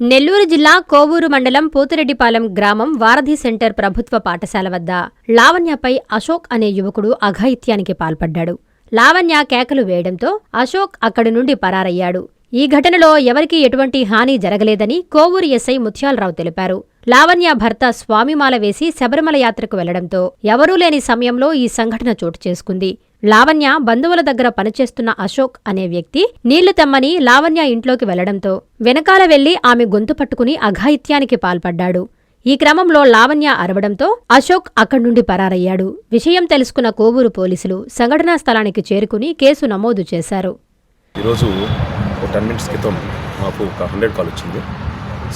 నెల్లూరు జిల్లా కోవూరు మండలం పోతిరెడ్డిపాలెం గ్రామం వారధి సెంటర్ ప్రభుత్వ పాఠశాల వద్ద లావణ్యపై అశోక్ అనే యువకుడు అఘాయిత్యానికి పాల్పడ్డాడు. లావణ్య కేకలు వేయడంతో అశోక్ అక్కడి నుండి పరారయ్యాడు. ఈ ఘటనలో ఎవరికీ ఎటువంటి హాని జరగలేదని కోవూరు ఎస్ఐ ముత్యాలరావు తెలిపారు. లావణ్య భర్త స్వామిమాల వేసి శబరిమల యాత్రకు వెళ్ళడంతో ఎవరూ లేని సమయంలో ఈ సంఘటన చోటు చేసుకుంది. లావణ్య బంధువుల దగ్గర పనిచేస్తున్న అశోక్ అనే వ్యక్తి నీళ్ళు తెమ్మని లావణ్య ఇంట్లోకి వెళ్ళడంతో వెనకాల వెళ్ళి ఆమె గొంతు పట్టుకుని అఘాయిత్యానికి పాల్పడ్డాడు. ఈ క్రమంలో లావణ్య అరవడంతో అశోక్ అక్కడి నుండి పరారయ్యాడు. విషయం తెలుసుకున్న కోవూరు పోలీసులు సంఘటనా స్థలానికి చేరుకుని కేసు నమోదు చేశారు. ఈరోజు ఒక టెన్ మినిట్స్ క్రితం మాకు ఒక హండ్రెడ్ కాల్ వచ్చింది.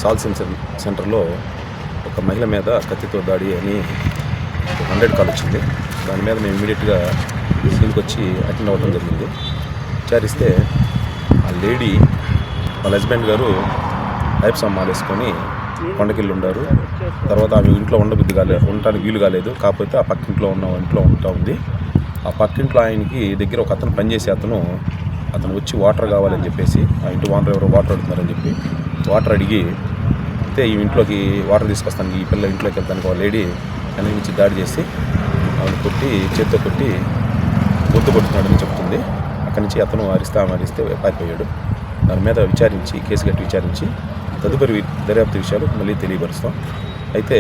సాల్సిన్ సెంటర్లో ఒక మహిళ మీద కత్తితో దాడి అని హండ్రెడ్ కాల్ వచ్చింది. దాని మీద మేము ఇమీడియట్గా సీన్కి వచ్చి అటెండ్ అవ్వడం జరిగింది. విచారిస్తే ఆ లేడీ వాళ్ళ హస్బెండ్ గారు లైఫ్ సమ్మాలు వేసుకొని కొండకిల్లు ఉండారు తర్వాత ఆమె ఇంట్లో ఉండబుద్ధి కాలేదు ఉండటానికి వీలు కాలేదు. కాకపోతే ఆ పక్కింట్లో ఉన్న ఇంట్లో ఉంటా ఉంది. ఆ పక్కింట్లో ఆయనకి దగ్గర ఒక అతను పనిచేసే అతను అతను వచ్చి వాటర్ కావాలని చెప్పేసి ఆ ఇంటి వాటర్ ఎవరో వాటర్ అడుగుతున్నారని చెప్పి వాటర్ అడిగి అయితే ఈ ఇంట్లోకి వాటర్ తీసుకొస్తాను ఈ పిల్ల ఇంట్లోకి వెళ్తానికి ఒక లేడీ వెనక నుంచి దాడి చేసి ఆమెను కొట్టి చేత్తో కొట్టి గొంతు కొడుతున్నాడని చెప్తుంది. అక్కడి నుంచి అతను అరిస్తా ఆమె అరిస్తే పారిపోయాడు. దాని మీద విచారించి కేసు కట్టి విచారించి తదుపరి దర్యాప్తు విషయాలు మళ్ళీ తెలియపరుస్తాం. అయితే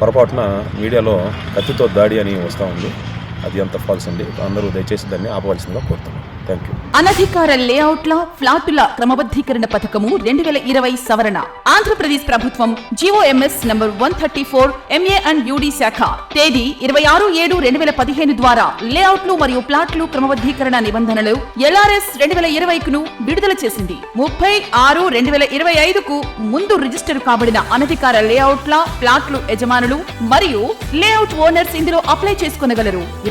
పొరపాటున మీడియాలో కత్తితో దాడి అని వస్తూ ఉంది. అది అంత ఫాల్స్ అండి అందరూ దయచేసి దాన్ని ఆపవలసిందిగా కోరుతున్నాం. థ్యాంక్ యూ అనధికార లేఅవుట్ల ఫ్లాటుల క్రమబద్ధీకరణ పథకము రెండు వేల ఇరవై సవరణ. ఆంధ్రప్రదేశ్ ప్రభుత్వం GOMS number one thirty four MA and UD శాఖ. తేదీ ఇరవై ఆరు ఏడు రెండు వేల పదిహేను ద్వారా లేఅవుట్లు మరియు ప్లాట్లు క్రమబద్ధీకరణ నిబంధనలు ఎల్ఆర్ఎస్ రెండు వేల ఇరవైకును విడుదల చేసింది. ముప్పై ఆరు రెండు వేల ఇరవై ఐదుకు ముందు రిజిస్టర్ కాబడిన అనధికార లేఅవుట్ల ప్లాట్లు యజమానులు మరియు లేఅవుట్ ఓనర్స్ ఇందులో అప్లై చేసుకునగలరు.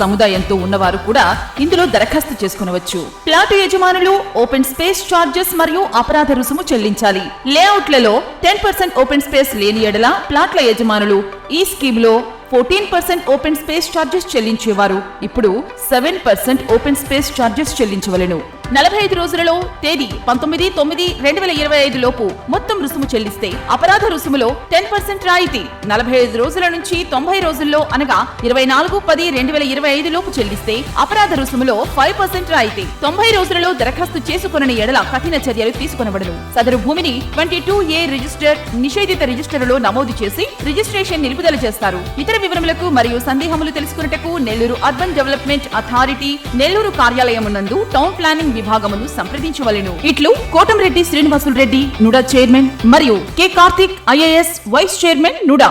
సముదాయంతో ఉన్నవారు కూడా ఇందులో దరఖాస్తు చేసుకునవచ్చు. ప్లాటు యజమానులు ఓపెన్ స్పేస్ చార్జెస్ మరియు అపరాధ రుసుము చెల్లించాలి. లేఅవుట్లలో టెన్ పర్సెంట్ ఓపెన్ స్పేస్ లేని ఎడల ప్లాట్ల యజమానులు ఈ స్కీమ్లో fourteen percent open space charges చెల్లించేవారు. ఇప్పుడు seven percent open space charges చెల్లించవలెను. నలభై ఐదు రోజులలో తేదీ పంతొమ్మిది తొమ్మిది రెండు వేల ఇరవై ఐదు లోపు మొత్తం రుసుము చెల్లిస్తే అపరాధ రుసుములో టెన్ పర్సెంట్ రాయితీ. నలభై ఐదు రోజుల నుంచి తొంభై రోజుల్లో అనగా ఇరవై నాలుగు పది రెండు వేల ఇరవై ఐదు లోపు చెల్లిస్తే అపరాధ రుసుములో ఫైవ్ పర్సెంట్ రాయితీ. తొంభై రోజులలో దరఖాస్తు చేసుకుని ఎడల కఠిన చర్యలు తీసుకునబడను. సదరు భూమిని ట్వంటీ టూ ఏ రిజిస్టర్ నిషేధిత రిజిస్టర్లో నమోదు చేసి రిజిస్ట్రేషన్ నిలుపుదల చేస్తారు. ఇతర వివరములకు మరియు సందేహములు తెలుసుకున్నటకు Nellore urban development authority Nellore కార్యాలయం నందు టౌన్ ప్లానింగ్ విభాగమును సంప్రదించవలెను. ఇట్లు కోటంరెడ్డి శ్రీనివాసులు రెడ్డి నుడా చైర్మన్ మరియు K Karthik IAS vice chairman NUDA.